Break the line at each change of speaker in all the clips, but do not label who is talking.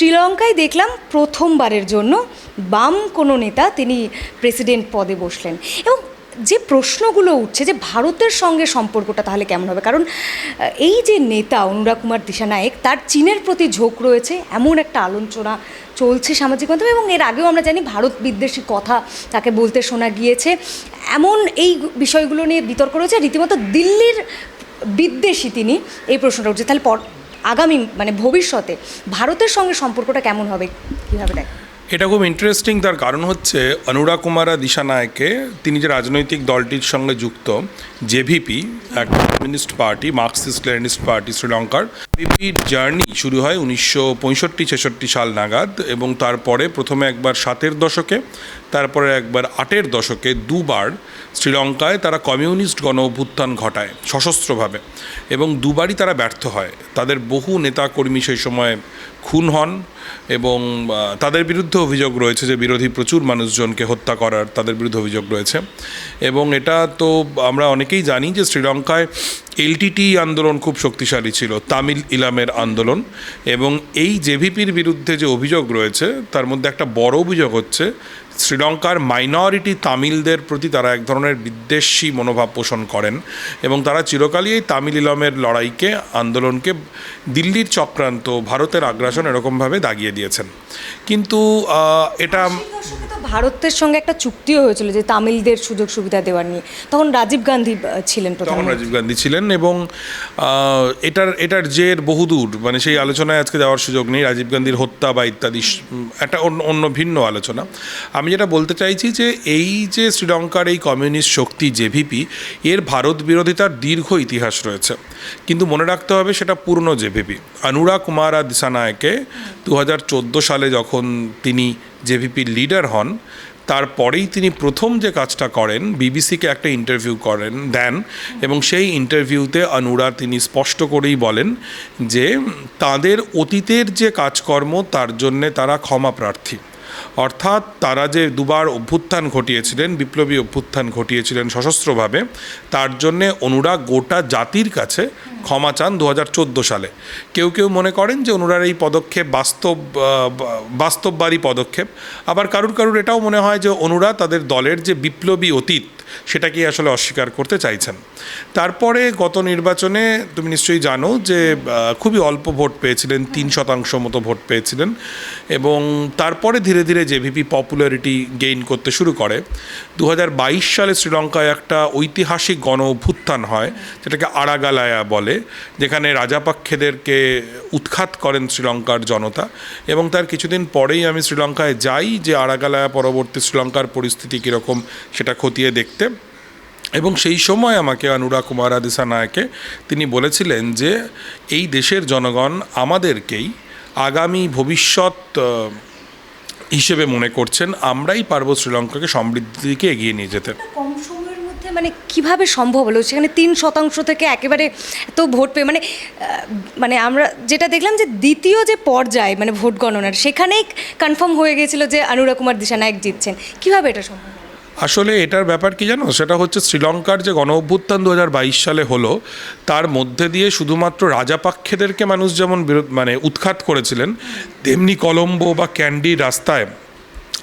শ্রীলঙ্কায় দেখলাম প্রথমবারের জন্য বাম কোনো নেতা তিনি প্রেসিডেন্ট পদে বসলেন। এবং যে প্রশ্নগুলো উঠছে যে ভারতের সঙ্গে সম্পর্কটা তাহলে কেমন হবে? কারণ এই যে নেতা অনুরাগ কুমার দিশানায়েক, তার চীনের প্রতি ঝোঁক রয়েছে, এমন একটা আলোচনা চলছে সামাজিক মাধ্যমে এবং এর আগেও আমরা জানি ভারত বিদ্বেষী কথা তাকে বলতে শোনা গিয়েছে। এমন এই বিষয়গুলো নিয়ে বিতর্ক রয়েছে রীতিমতো দিল্লির বিদ্বেষী তিনি এই প্রশ্নটা উঠছে। তাহলে আগামী মানে ভবিষ্যতে ভারতের সঙ্গে সম্পর্কটা কেমন হবে? কীভাবে দেখ
এটা খুব ইন্টারেস্টিং তার কারণ হচ্ছে অনুরাগ কুমারা দিশানায়কে তিনি যে রাজনৈতিক দলটির সঙ্গে যুক্ত জেভিপি একটা communist party marxist leninist party শ্রীলঙ্কার। জেভিপির জার্নি শুরু হয় উনিশশো পঁয়ষট্টি, ছেষট্টি সাল নাগাদ এবং তারপরে প্রথমে একবার সাতের দশকে, তারপরে একবার আটের দশকে দুবার শ্রীলঙ্কায় তারা কমিউনিস্ট গণ অভ্যুত্থান ঘটায় সশস্ত্রভাবে এবং দুবারই তারা ব্যর্থ হয়। তাদের বহু নেতাকর্মী সেই সময় খুন হন এবং তাদের বিরুদ্ধে অভিযোগ রয়েছে যে বিরোধী প্রচুর মানুষজনকে হত্যা করার তাদের বিরুদ্ধে অভিযোগ রয়েছে। এবং এটা তো আমরা অনেকেই জানি যে শ্রীলঙ্কায় এলটিটি আন্দোলন খুব শক্তিশালী ছিল, তামিল ইলামের আন্দোলন। এবং এই জেভিপির বিরুদ্ধে যে অভিযোগ রয়েছে, তার মধ্যে একটা বড় অভিযোগ হচ্ছে শ্রীলঙ্কার মাইনরিটি তামিলদের প্রতি তারা এক ধরনের বিদ্বেষী মনোভাব পোষণ করেন এবং তারা চিরকালই এই তামিল ইলমের লড়াইকে আন্দোলনকে দিল্লির চক্রান্ত ভারতের আগ্রাসন এরকমভাবে দাগিয়ে দিয়েছেন। কিন্তু এটা
ভারতের সঙ্গে একটা চুক্তিও হয়েছিল যে তামিলদের সুযোগ সুবিধা দেওয়ার নিয়ে। তখন রাজীব গান্ধী ছিলেন
তখন রাজীব গান্ধী ছিলেন এবং এটার এটার জের বহুদূর। মানে সেই আলোচনায় আজকে যাওয়ার সুযোগ নেই। রাজীব গান্ধীর হত্যা বা ইত্যাদি একটা অন্য অন্য ভিন্ন আলোচনা। আমি যেটা বলতে চাইছি যে এই যে শ্রীলঙ্কার এই কমিউনিস্ট শক্তি জেভিপি, এর ভারত বিরোধিতার দীর্ঘ ইতিহাস রয়েছে। কিন্তু মনে রাখতে হবে সেটা পূর্ণ জেভিপি। অনুরা কুমারা দিশানায়কে দু হাজার সালে যখন তিনি জেভিপির লিডার হন, তারপরেই তিনি প্রথম যে কাজটা করেন, বিবিসিকে একটা ইন্টারভিউ করেন, দেন এবং সেই ইন্টারভিউতে অনুরা তিনি স্পষ্ট করেই বলেন যে তাদের অতীতের যে কাজকর্ম, তার জন্যে তারা ক্ষমা প্রার্থী। অর্থাৎ তারা যে দুবার অভ্যুত্থান ঘটিয়েছিলেন, বিপ্লবী অভ্যুত্থান ঘটিয়েছিলেন সশস্ত্রভাবে, তার জন্যে অনুরাগ গোটা জাতির কাছে ক্ষমা চান দু হাজার চোদ্দ সালে। কেউ কেউ মনে করেন যে অনুরার এই পদক্ষেপ বাস্তব বাস্তববাদী পদক্ষেপ। আবার কারুর কারুর এটাও মনে হয় যে অনুরা তাদের দলের যে বিপ্লবী অতীত সেটাকেই আসলে অস্বীকার করতে চাইছেন। তারপরে গত নির্বাচনে তুমি নিশ্চয়ই জানো যে খুবই অল্প ভোট পেয়েছিলেন, তিন শতাংশ মতো ভোট পেয়েছিলেন এবং তারপরে ধীরে ধীরে জেভিপি পপুলারিটি গেইন করতে শুরু করে। দু হাজার বাইশ সালে শ্রীলঙ্কায় একটা ঐতিহাসিক গণ অভ্যুত্থান হয়, যেটাকে আড়াগালায়া বলে, যেখানে রাজাপাক্ষেদেরকে উৎখাত করেন শ্রীলঙ্কার জনতা এবং তার কিছুদিন পরেই আমি শ্রীলঙ্কায় যাই যে আড়াগালায়া পরবর্তী শ্রীলঙ্কার পরিস্থিতি কীরকম সেটা খতিয়ে দেখতে এবং সেই সময় আমাকে অনুরা কুমার আদিসা নায়কে তিনি বলেছিলেন যে, এই দেশের জনগণ আমাদেরকেই আগামী ভবিষ্যৎ হিসেবে মনে করছেন। আমরাই পারব শ্রীলঙ্কাকে সমৃদ্ধির দিকে এগিয়ে নিয়ে যেতে।
কম সময়ের মধ্যে মানে কীভাবে সম্ভব হলো? সেখানে তিন শতাংশ থেকে একেবারে এত ভোট পেয়ে মানে মানে আমরা যেটা দেখলাম যে দ্বিতীয় যে পর্যায় মানে ভোট গণনার, সেখানেই কনফার্ম হয়ে গিয়েছিল যে অনুরা কুমার দিশানায়ক জিতছেন। কীভাবে এটা সম্ভব?
আসলে এটার ব্যাপার কি জানো? সেটা হচ্ছে শ্রীলঙ্কার যে গণ অভ্যুত্থান দু হাজার বাইশ সালে হলো, তার মধ্যে দিয়ে শুধুমাত্র রাজাপাক্ষেদেরকে মানুষ যেমন মানে উৎখাত করেছিলেন, তেমনি কলম্বো বা ক্যান্ডি রাস্তায়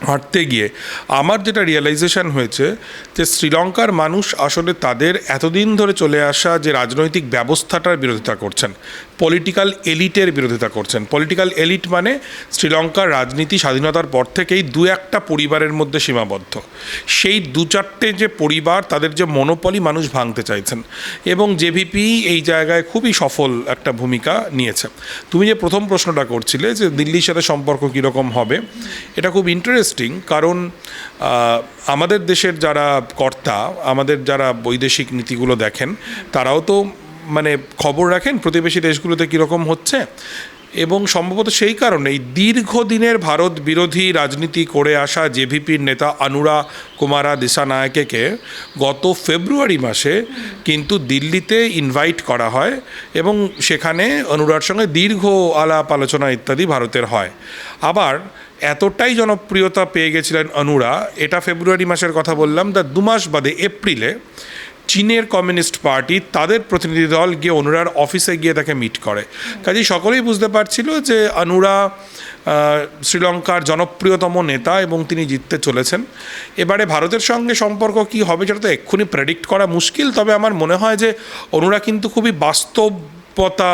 হাঁটতে গিয়ে আমার যেটা রিয়েলাইজেশন হয়েছে যে শ্রীলঙ্কার মানুষ আসলে তাদের এতদিন ধরে চলে আসা যে রাজনৈতিক ব্যবস্থাটার বিরোধিতা করছেন পলিটিক্যাল এলিটের বিরোধিতা করছেন। পলিটিক্যাল এলিট মানে শ্রীলঙ্কার রাজনীতি স্বাধীনতার পর থেকেই দু একটা পরিবারের মধ্যে সীমাবদ্ধ। সেই দু চারটে যে পরিবার, তাদের যে মনোপলি মানুষ ভাঙতে চাইছেন এবং জেভিপি এই জায়গায় খুবই সফল একটা ভূমিকা নিয়েছে। তুমি যে প্রথম প্রশ্নটা করছিলে যে দিল্লির সাথে সম্পর্ক কীরকম হবে, এটা খুব ইন্টারেস্টিং কারণ আমাদের দেশের যারা কর্তা, আমাদের যারা বৈদেশিক নীতিগুলো দেখেন, তারাও তো মানে খবর রাখেন প্রতিবেশী দেশগুলোতে কীরকম হচ্ছে। এবং সম্ভবত সেই কারণেই দীর্ঘদিনের ভারত বিরোধী রাজনীতি করে আসা জেভিপির নেতা অনুরা কুমারা দিশানায়কেকে গত ফেব্রুয়ারি মাসে কিন্তু দিল্লিতে ইনভাইট করা হয় এবং সেখানে অনুরার সঙ্গে দীর্ঘ আলাপ আলোচনা ইত্যাদি ভারতের হয়। আবার এতটাই জনপ্রিয়তা পেয়ে গেছিলেন অনুরা, এটা ফেব্রুয়ারি মাসের কথা বললাম তার দু মাস বাদে এপ্রিলে চীনের কমিউনিস্ট পার্টি তাদের প্রতিনিধি দল গিয়ে অনুরার অফিসে গিয়ে তাকে মিট করে। কাজেই সকলেই বুঝতে পারছিল যে অনুরা শ্রীলঙ্কার জনপ্রিয়তম নেতা এবং তিনি জিততে চলেছেন। এবারে ভারতের সঙ্গে সম্পর্ক কি হবে সেটা তো এক্ষুনি প্রেডিক্ট করা মুশকিল, তবে আমার মনে হয় যে অনুরা কিন্তু খুবই বাস্তব পতা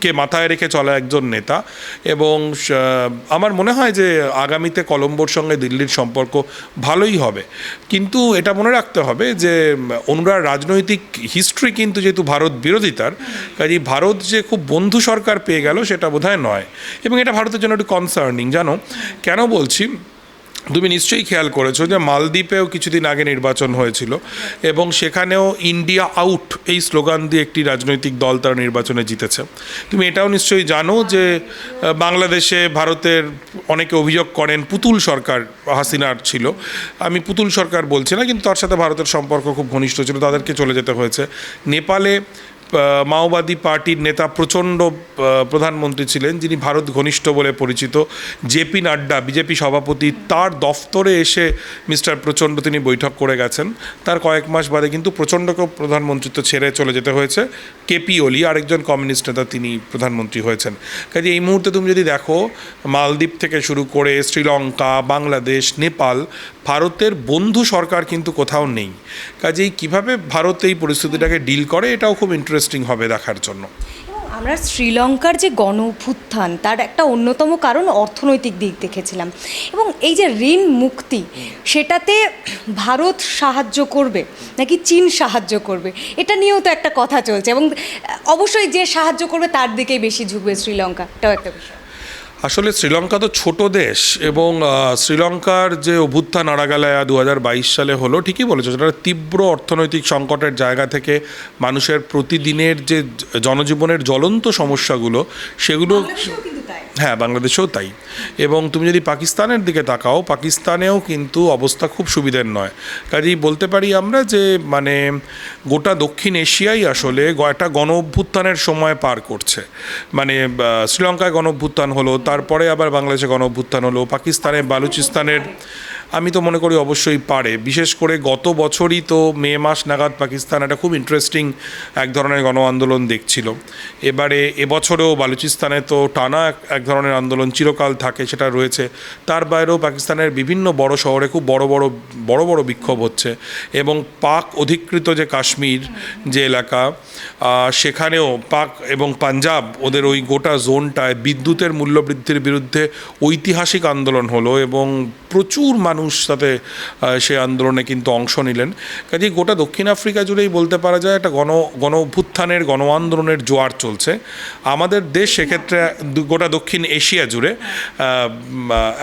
কে মাথায় রেখে চলা একজন নেতা। এবং আমার মনে হয় যে আগামীতে কলম্বোর সঙ্গে দিল্লির সম্পর্ক ভালোই হবে। কিন্তু এটা মনে রাখতে হবে যে অনুরার রাজনৈতিক হিস্ট্রি কিন্তু যেহেতু ভারত বিরোধিতার কাজেই ভারত যে খুব বন্ধু সরকার পেয়ে গেল সেটা বোধহয় নয়। এবং এটা ভারতের জন্য একটু কনসার্নিং জানো? কেন বলছি? তুমি নিশ্চয়ই খেয়াল করেছ যে মালদ্বীপেও কিছুদিন আগে নির্বাচন হয়েছিল এবং সেখানেও ইন্ডিয়া আউট এই স্লোগান দিয়ে একটি রাজনৈতিক দল তারা নির্বাচনে জিতেছে। তুমি এটাও নিশ্চয়ই জানো যে বাংলাদেশে ভারতের অনেকে অভিযোগ করেন পুতুল সরকার হাসিনার ছিল। আমি পুতুল সরকার বলছি না, কিন্তু তার সাথে ভারতের সম্পর্ক খুব ঘনিষ্ঠ ছিল, তাদেরকে চলে যেতে হয়েছে। নেপালে মাওবাদী পার্টির নেতা প্রচণ্ড প্রধানমন্ত্রী ছিলেন, যিনি ভারত ঘনিষ্ঠ বলে পরিচিত। জেপি নাড্ডা, বিজেপি সভাপতি, তার দফতরে এসে মিস্টার প্রচণ্ড তিনি বৈঠক করে গেছেন। তার কয়েক মাস বাদে কিন্তু প্রচণ্ডকেও প্রধানমন্ত্রিত্ব ছেড়ে চলে যেতে হয়েছে। কেপি ওলি আরেকজন কমিউনিস্ট নেতা, তিনি প্রধানমন্ত্রী হয়েছেন। কাজে এই মুহূর্তে তুমি যদি দেখো, মালদ্বীপ থেকে শুরু করে শ্রীলঙ্কা, বাংলাদেশ, নেপাল, ভারতের বন্ধু সরকার কিন্তু কোথাও নেই। কাজেই কীভাবে ভারত এই পরিস্থিতিটাকে ডিল করে, এটাও খুব ইন্টারেস্টিং হবে দেখার জন্য।
আমরা শ্রীলঙ্কার যে গণ অভ্যুত্থান তার একটা অন্যতম কারণ অর্থনৈতিক দিক দেখেছিলাম। এবং এই যে ঋণ মুক্তি, সেটাতে ভারত সাহায্য করবে নাকি চীন সাহায্য করবে? এটা নিয়েও তো একটা কথা চলছে এবং অবশ্যই যে সাহায্য করবে তার দিকেই বেশি ঝুঁকবে শ্রীলঙ্কা। এটাও একটা বিষয়।
আসলে শ্রীলঙ্কা তো ছোট দেশ এবং শ্রীলঙ্কার যে অভ্যুত্থান আড়াগালায়া দু হাজার বাইশ সালে হলো ঠিকই বলেছ সেটা তীব্র অর্থনৈতিক সংকটের জায়গা থেকে মানুষের প্রতিদিনের যে জনজীবনের জ্বলন্ত সমস্যাগুলো সেগুলো হ্যাঁ বাংলাদেশেও তাই। এবং তুমি যদি পাকিস্তানের দিকে তাকাও পাকিস্তানেও কিন্তু অবস্থা খুব সুবিধের নয়। কাজেই বলতে পারি আমরা যে মানে গোটা দক্ষিণ এশিয়াই আসলে একটা গণ অভ্যুত্থানের সময় পার করছে। মানে শ্রীলঙ্কায় গণ অভ্যুত্থান হলো তারপরে আবার বাংলাদেশে গণ অভ্যুত্থান হলো। পাকিস্তানে বালুচিস্তানের আমি তো মনে করি অবশ্যই পারে। বিশেষ করে গত বছরই তো মে মাস নাগাদ পাকিস্তান একটা খুব ইন্টারেস্টিং এক ধরনের গণ আন্দোলন দেখছিল। এবারে এবছরেও বালুচিস্তানে তো টানা এক- ধরনের আন্দোলন চিরকাল থাকে সেটা রয়েছে। তার বাইরেও পাকিস্তানের বিভিন্ন বড় শহরে খুব বড় বড় বড় বড় বিক্ষোভ হচ্ছে। এবং পাক অধিকৃত যে কাশ্মীর যে এলাকা সেখানেও পাক এবং পাঞ্জাব ওদের ওই গোটা জোনটায় বিদ্যুতের মূল্যবৃদ্ধির বিরুদ্ধে ঐতিহাসিক আন্দোলন হলো এবং প্রচুর মানুষ তাতে সে আন্দোলনে কিন্তু অংশ নিলেন। কাজে গোটা দক্ষিণ আফ্রিকা জুড়েই বলতে পারা যায় একটা গণ গণ অভ্যুত্থানের গণ আন্দোলনের জোয়ার চলছে। আমাদের দেশ সেক্ষেত্রে গোটা দক্ষিণ এশিয়া জুড়ে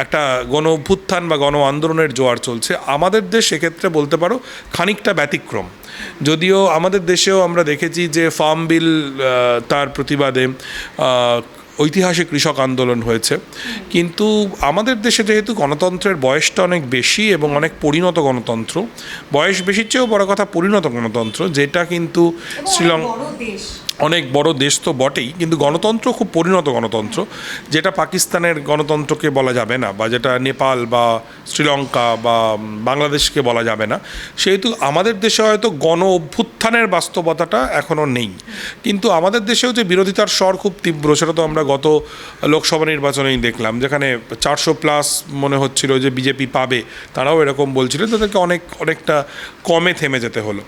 একটা গণ অভ্যুত্থান বা গণ আন্দোলনের জোয়ার চলছে। আমাদের দেশ সেক্ষেত্রে বলতে পারো খানিকটা ব্যতিক্রম। যদিও আমাদের দেশেও আমরা দেখেছি যে ফার্ম বিল তার প্রতিবাদে ঐতিহাসিক কৃষক আন্দোলন হয়েছে। কিন্তু আমাদের দেশে যেহেতু গণতন্ত্রের বয়সটা অনেক বেশি এবং অনেক পরিণত গণতন্ত্র বয়স বেশির চেয়েও বড় কথা পরিণত গণতন্ত্র যেটা কিন্তু শ্রীলঙ্কা অনেক বড় দেশ। তো বটেই কিন্তু গণতন্ত্র খুব পরিণত গণতন্ত্র যেটা পাকিস্তানের গণতন্ত্রকে বলা যাবে না বা যেটা নেপাল বা শ্রীলঙ্কা বা বাংলাদেশকে বলা যাবে না। সেহেতু আমাদের দেশে হয়তো গণ অভ্যুত্থানের বাস্তবতাটা এখনও নেই। কিন্তু আমাদের দেশেও যে বিরোধিতার স্বর খুব তীব্র সেটা তো আমরা গত লোকসভা নির্বাচনেই দেখলাম যেখানে চারশো প্লাস মনে হচ্ছিল যে বিজেপি পাবে তারাও এরকম বলছিল তাদেরকে অনেক অনেকটা কমে থেমে যেতে হলো।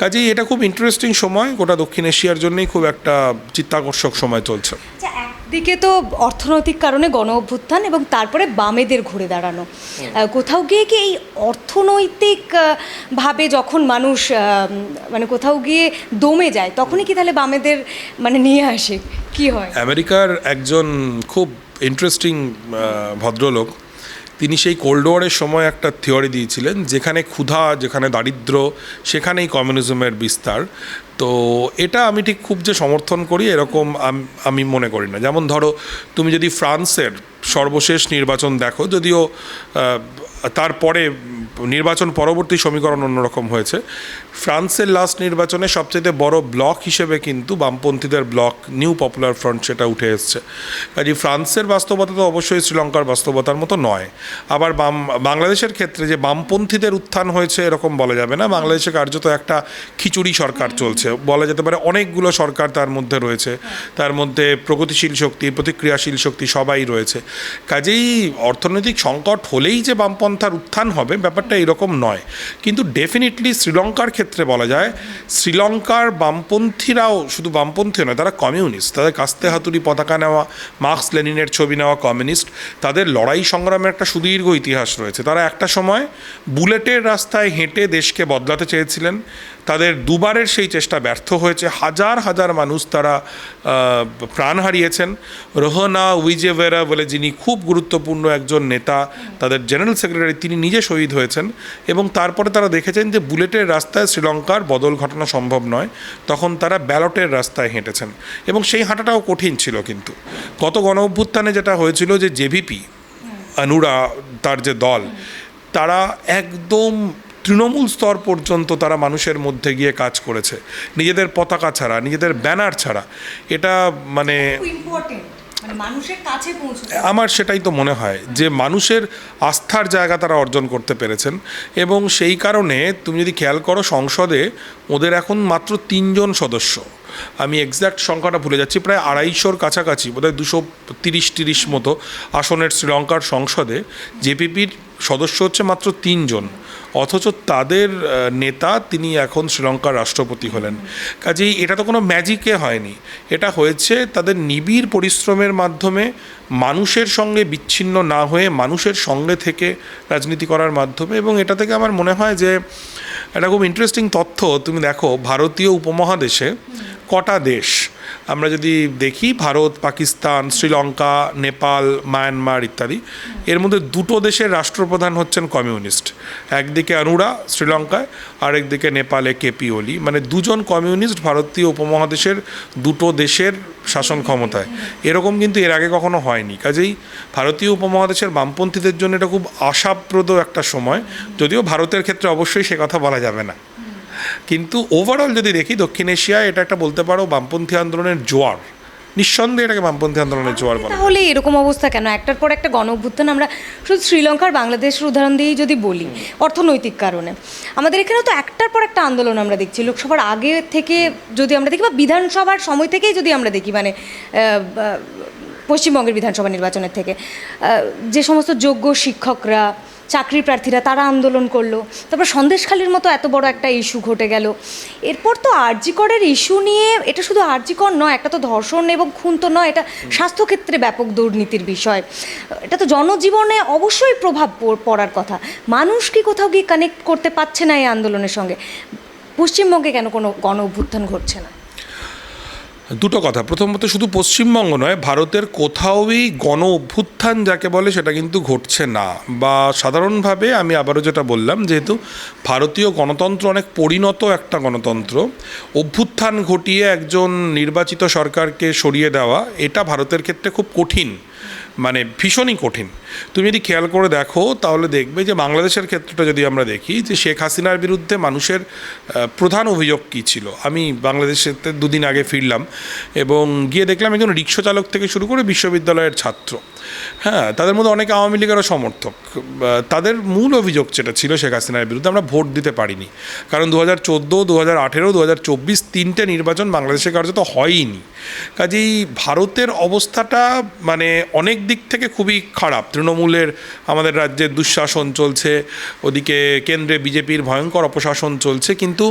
কাজেই এটা খুব ইন্টারেস্টিং সময় গোটা দক্ষিণ এশিয়ার জন্যই খুব একটা চিত্তাকর্ষক সময় চলছে।
আচ্ছা, একদিকে তো অর্থনৈতিক কারণে গণ অভ্যুত্থান এবং তারপরে বামেদের ঘুরে দাঁড়ানো। কোথাও গিয়ে কি এই অর্থনৈতিকভাবে ভাবে যখন মানুষ মানে কোথাও গিয়ে দমে যায় তখনই কি তাহলে বামেদের মানে নিয়ে আসে? কি হয়?
আমেরিকার একজন খুব ইন্টারেস্টিং ভদ্রলোক তিনি সেই কোল্ড ওয়ারের সময় একটা থিওরি দিয়েছিলেন, যেখানে ক্ষুধা, যেখানে দারিদ্র, সেখানেই কমিউনিজমের বিস্তার। তো এটা আমি ঠিক খুব যে সমর্থন করি, এরকম আমি মনে করি না। যেমন ধরো, তুমি যদি ফ্রান্সের সর্বশেষ নির্বাচন দেখো, যদিও তারপরে নির্বাচন পরবর্তী সমীকরণ অন্যরকম হয়েছে। ফ্রান্সের লাস্ট নির্বাচনে সবচেয়ে বড় ব্লক হিসেবে কিন্তু বামপন্থীদের ব্লক নিউ পপুলার ফ্রন্ট সেটা উঠে এসছে। কাজে ফ্রান্সের বাস্তবতা তো অবশ্যই শ্রীলঙ্কার বাস্তবতার মতো নয়। আবার বাম, বাংলাদেশের ক্ষেত্রে যে বামপন্থীদের উত্থান হয়েছে এরকম বলা যাবে না। বাংলাদেশে কার্যত একটা খিচুড়ি সরকার চলছে। বলা যেতে পারে অনেকগুলো সরকার তার মধ্যে রয়েছে। তার মধ্যে প্রগতিশীল শক্তি, প্রতিক্রিয়াশীল শক্তি সবাই রয়েছে। কাজেই অর্থনৈতিক সংকট হলেই যে বামপন্থার উত্থান হবে, ব্যাপারটা এরকম নয়। কিন্তু ডেফিনেটলি শ্রীলঙ্কার ক্ষেত্রে বলা যায়, শ্রীলঙ্কার বামপন্থীরাও শুধু বামপন্থী নয়, তারা কমিউনিস্ট তাদের কাস্তে হাতুড়ি পতাকা নেওয়া, মার্কস লেনিনের ছবি নেওয়া কমিউনিস্ট তাদের লড়াই সংগ্রামের একটা সুদীর্ঘ ইতিহাস রয়েছে। তারা একটা সময় বুলেটের রাস্তায় হেঁটে দেশকে বদলাতে চেয়েছিলেন। তাদের দুবারের সেই চেষ্টা ব্যর্থ হয়েছে। হাজার হাজার মানুষ তারা প্রাণ হারিয়েছেন। রোহনা উইজেভেরা বলে যিনি খুব গুরুত্বপূর্ণ একজন নেতা তাদের জেনারেল সেক্রেটারি তিনি নিজে শহীদ হয়েছেন এবং তারপরে তারা দেখেছেন যে বুলেটের রাস্তায় শ্রীলঙ্কার বদল ঘটনা সম্ভব নয়। তখন তারা ব্যালটের রাস্তায় হেঁটেছেন এবং সেই হাঁটাটাও কঠিন ছিল কিন্তু। গত গণ অভ্যুত্থানে যেটা হয়েছিল যে জেভিপি অনুরা তার যে দল তারা একদম তৃণমূল স্তর পর্যন্ত তারা মানুষের মধ্যে গিয়ে কাজ করেছে। নিজেদের পতাকা ছাড়া নিজেদের ব্যানার ছাড়া। এটা মানে
মানে মানুষের কাছে
আমার সেটাই তো মনে হয় যে মানুষের আস্থার জায়গা তারা অর্জন করতে পেরেছেন। এবং সেই কারণে তুমি যদি খেয়াল করো সংসদে ওদের এখন মাত্র তিনজন সদস্য। আমি এক্স্যাক্ট সংখ্যাটা ভুলে যাচ্ছি প্রায় আড়াইশোর কাছাকাছি বোধহয় দুশো তিরিশ তিরিশ মতো আসনের শ্রীলঙ্কার সংসদে। জেপিপির সদস্য হচ্ছে মাত্র তিনজন। অথচ তাদের নেতা তিনি এখন শ্রীলঙ্কার রাষ্ট্রপতি হলেন। কাজেই এটা তো কোনো ম্যাজিকে হয়নি। এটা হয়েছে তাদের নিবিড় পরিশ্রমের মাধ্যমে মানুষের সঙ্গে বিচ্ছিন্ন না হয়ে মানুষের সঙ্গে থেকে রাজনীতি করার মাধ্যমে এবং এটা থেকে আমার মনে হয় যে একটা খুব ইন্টারেস্টিং তথ্য। তুমি দেখো, ভারতীয় উপমহাদেশে কটা দেশ আমরা যদি দেখি ভারত, পাকিস্তান, শ্রীলঙ্কা, নেপাল, মায়ানমার ইত্যাদি, এর মধ্যে দুটো দেশের রাষ্ট্রপ্রধান হচ্ছেন কমিউনিস্ট। একদিকে অনুরা, শ্রীলঙ্কায় আর একদিকে নেপালে কেপি ওলি। মানে দুজন কমিউনিস্ট ভারতীয় উপমহাদেশের দুটো দেশের শাসন ক্ষমতায়। এরকম কিন্তু এর আগে কখনো হয়নি। কাজেই ভারতীয় উপমহাদেশের বামপন্থীদের জন্য এটা খুব আশাপ্রদ একটা সময়। যদিও ভারতের ক্ষেত্রে অবশ্যই সে কথা বলা যাবে না। কিন্তু ওভারঅল যদি দেখি দক্ষিণ এশিয়ায় এটা একটা বলতে পারো বামপন্থী আন্দোলনের জোয়ার। নিঃসন্দেহে এটাকে বামপন্থী আন্দোলনের জোয়ার বলা
তাহলে এরকম অবস্থা কেন? একটার পর একটা গণ অভ্যুত্থান আমরা শুধু শ্রীলঙ্কার বাংলাদেশের উদাহরণ দিয়েই যদি বলি অর্থনৈতিক কারণে। আমাদের এখানেও তো একটার পর একটা আন্দোলন আমরা দেখছি। লোকসভার আগে থেকে যদি আমরা দেখি বা বিধানসভার সময় থেকেই যদি আমরা দেখি মানে পশ্চিমবঙ্গের বিধানসভা নির্বাচনের থেকে যে সমস্ত যোগ্য শিক্ষকরা চাকরি প্রার্থীরা তারা আন্দোলন করল। তারপর সন্দেশখালির মতো এত বড় একটা ইস্যু ঘটে গেল। এরপর তো আরজিকরের ইস্যু নিয়ে এটা শুধু আরজিকর নয় একটা তো ধর্ষণ এবং খুন তো নয় এটা স্বাস্থ্যক্ষেত্রে ব্যাপক দুর্নীতির বিষয়। এটা তো জনজীবনে অবশ্যই প্রভাব পড়- পড়ার কথা। মানুষ কি কোথাও গিয়ে কানেক্ট করতে পারছে না এই আন্দোলনের সঙ্গে? পশ্চিমবঙ্গে কেন কোনো গণ অভ্যুত্থান ঘটছে না?
দুটো কথা। প্রথমত শুধু পশ্চিমবঙ্গ নয়, ভারতের কোথাওই গণ অভ্যুত্থান যাকে বলে সেটা কিন্তু ঘটছে না। বা সাধারণভাবে আমি আবারও যেটা বললাম, যেহেতু ভারতীয় গণতন্ত্র অনেক পরিণত একটা গণতন্ত্র, অভ্যুত্থান ঘটিয়ে একজন নির্বাচিত সরকারকে সরিয়ে দেওয়া, এটা ভারতের ক্ষেত্রে খুব কঠিন। মানে ভীষণই কঠিন। তুমি যদি খেয়াল করে দেখো, তাহলে দেখবে যে বাংলাদেশের ক্ষেত্রটা যদি আমরা দেখি, যে শেখ হাসিনার বিরুদ্ধে মানুষের প্রধান অভিযোগ কী ছিল? আমি বাংলাদেশের দুদিন আগে ফিরলাম এবং গিয়ে দেখলাম একজন রিক্সা চালক থেকে শুরু করে বিশ্ববিদ্যালয়ের ছাত্র। হ্যাঁ তাদের মধ্যে অনেক আওয়ামী লীগেরও সমর্থক। তাদের মূল অভিযোগ যেটা ছিল শেখ হাসিনার বিরুদ্ধে, আমরা ভোট দিতে পারিনি। কারণ দু হাজার চোদ্দ দু হাজার আঠেরো দু হাজার চব্বিশ তিনটে নির্বাচন বাংলাদেশে কার্যত হয়ইনি। কাজেই ভারতের অবস্থাটা মানে অনেক দিক থেকে খুবই খারাপ। তৃণমূলের আমাদের রাজ্যে দুঃশাসন চলছে, ওদিকে কেন্দ্রে বিজেপির ভয়ঙ্কর অপশাসন চলছে, কিন্তু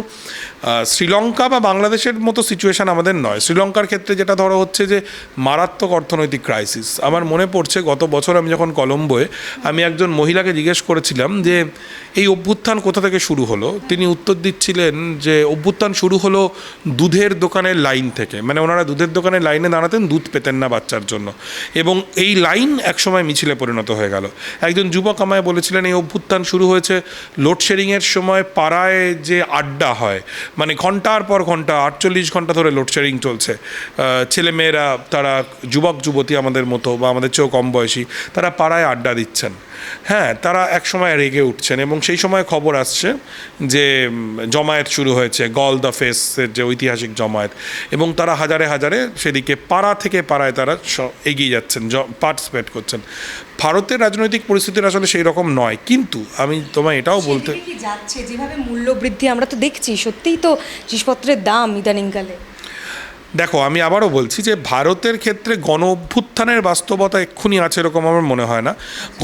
শ্রীলঙ্কা বা বাংলাদেশের মতো সিচুয়েশন আমাদের নয়। শ্রীলঙ্কার ক্ষেত্রে যেটা ধরো হচ্ছে যে, মারাত্মক অর্থনৈতিক ক্রাইসিস আমার মনে পড়ছে, গত বছর আমি যখন কলম্বোয়, আমি একজন মহিলাকে জিজ্ঞেস করেছিলাম যে, এই অভ্যুত্থান কোথা থেকে শুরু হলো? তিনি উত্তর দিচ্ছিলেন যে, অভ্যুত্থান শুরু হলো দুধের দোকানের লাইন থেকে। মানে ওনারা দুধের দোকানের লাইনে দাঁড়াতেন, দুধ পেতেন না বাচ্চার জন্য। এবং এই লাইন একসময় মিছিলে পরিণত হয়ে গেল। একজন যুবক আমায় বলেছিলেন, এই অভ্যুত্থান শুরু হয়েছে লোডশেডিংয়ের সময় পাড়ায় যে আড্ডা হয় মানে ঘণ্টার পর ঘণ্টা, আটচল্লিশ ঘণ্টা ধরে লোডশেডিং চলছে। ছেলেমেয়েরা, তারা যুবক, যুবতী আমাদের মতো বা আমাদের চেয়েও কম বয়সী, তারা পাড়ায় আড্ডা দিচ্ছেন। হ্যাঁ তারা এক সময় রেগে উঠছেন এবং সেই সময় খবর আসছে যে জমায়েত শুরু হয়েছে, গল দ্য ফেসের যে ঐতিহাসিক জমায়েত। এবং তারা হাজারে হাজারে সেদিকে পাড়া থেকে পাড়ায় তারা এগিয়ে যাচ্ছেন পার্টিসিপেট করছেন। ভারতের রাজনৈতিক পরিস্থিতির আসলে সেই রকম নয়। কিন্তু আমি তোমায় এটাও বলতে
যাচ্ছে? যেভাবে মূল্যবৃদ্ধি আমরা তো দেখছি, সত্যিই তো জিনিসপত্রের দাম ইদানিংকালে।
দেখো, আমি আবারও বলছি যে ভারতের ক্ষেত্রে গণ অভ্যুত্থানের বাস্তবতা এক্ষুনি আছে এরকম আমার মনে হয় না।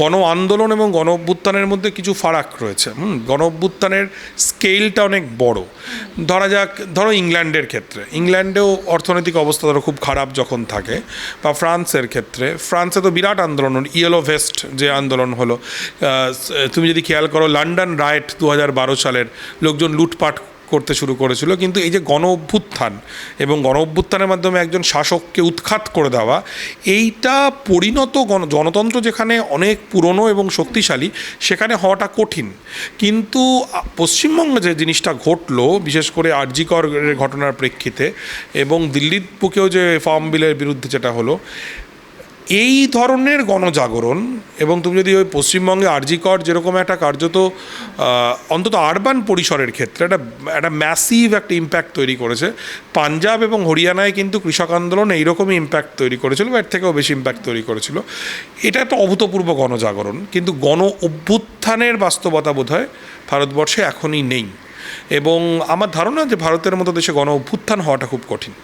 গণ আন্দোলন এবং গণ অভ্যুত্থানের মধ্যে কিছু ফারাক রয়েছে। হুম, গণ অভ্যুত্থানের স্কেলটা অনেক বড়। ধরা যাক, ধরো ইংল্যান্ডের ক্ষেত্রে। ইংল্যান্ডেও অর্থনৈতিক অবস্থা ধরো খুব খারাপ যখন থাকে, বা ফ্রান্সের ক্ষেত্রে। ফ্রান্সে তো বিরাট আন্দোলন, ইয়েলো ভেস্ট যে আন্দোলন হলো। তুমি যদি খেয়াল করো, লন্ডন রাইট দু হাজার বারো সালের লোকজন লুটপাট করতে শুরু করেছিল, কিন্তু এই যে গণ অভ্যুত্থান এবং গণ অভ্যুত্থানের মাধ্যমে একজন শাসককে উৎখাত করে দেওয়া, এইটা পরিণত গণ, গণতন্ত্র যেখানে অনেক পুরনো এবং শক্তিশালী, সেখানে হওয়াটা কঠিন। কিন্তু পশ্চিমবঙ্গে যে জিনিসটা ঘটলো, বিশেষ করে আরজিকর ঘটনার প্রেক্ষিতে এবং দিল্লির বুকেও যে ফার্ম বিলের বিরুদ্ধে যেটা হলো এই ধরনের গণজাগরণ এবং তুমি যদি ওই পশ্চিমবঙ্গে আরজিকর যেরকম একটা কার্যত অন্তত আরবান পরিসরের ক্ষেত্রে একটা একটা ম্যাসিভ একটা ইম্প্যাক্ট তৈরি করেছে। পাঞ্জাব এবং হরিয়ানায় কিন্তু কৃষক আন্দোলন এইরকমই ইম্প্যাক্ট তৈরি করেছিল বা এর থেকেও বেশি ইম্প্যাক্ট তৈরি করেছিল। এটা একটা অভূতপূর্ব গণজাগরণ, কিন্তু গণ অভ্যুত্থানের বাস্তবতা বোধ হয় ভারতবর্ষে এখনই নেই। এবং আমার ধারণা যে ভারতের মতো দেশে গণ অভ্যুত্থান হওয়াটা খুব কঠিন।